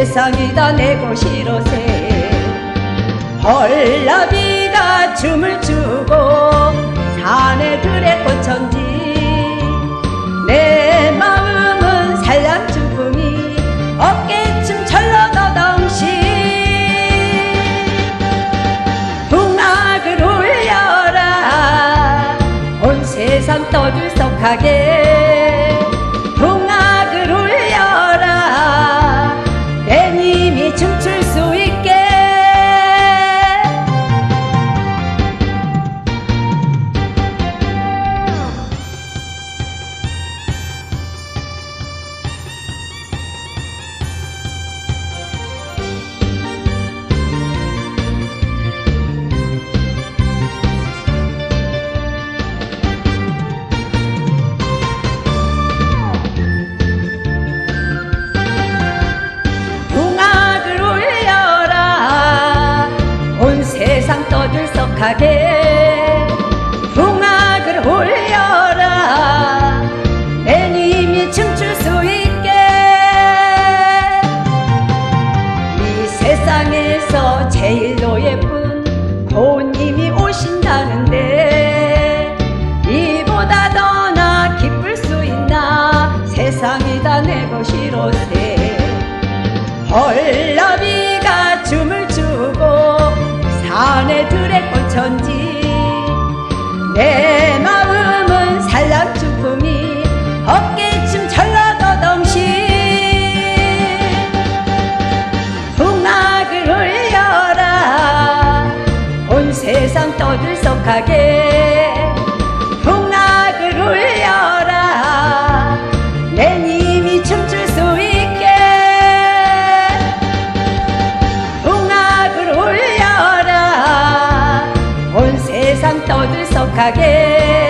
세상이 다 내 것이로세. 헐라비가 춤을 추고 사내들의 꽃천지 내 마음은 산란주풍이 어깨춤 철러더덩시 붕악을 울려라. 온 세상 떠들썩하게 떠들썩하게 붕악을 울려라. 내 님이 춤출 수 있게 이 세상에서 제일로 예쁜 고운님이 오신다는데 이보다 더 나 기쁠 수 있나? 세상이 다 내 것이로세. 헐 들썩하게 풍악을 울려라. 내 님이 춤출 수 있게 풍악을 울려라. 온 세상 떠들썩하게